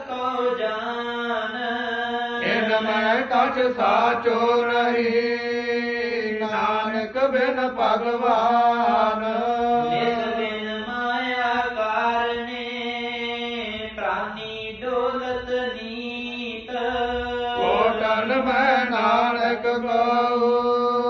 ਕੋ ਜਾਨ। ਇਨ ਮੈਂ ਕਛ ਸਾਚੋ ਨਹੀਂ ਨਾਨਕ ਬਿਨ ਭਗਵਾਨ। ਨਿਸ ਬਿਨ ਮਾਇਆ ਕਾਰਨੇ ਪ੍ਰਾਨੀ ਡੋਲਤ ਨੀਤ। ਕੋਟਨ ਮੈਂ ਨਾਨਕ ਕਉ।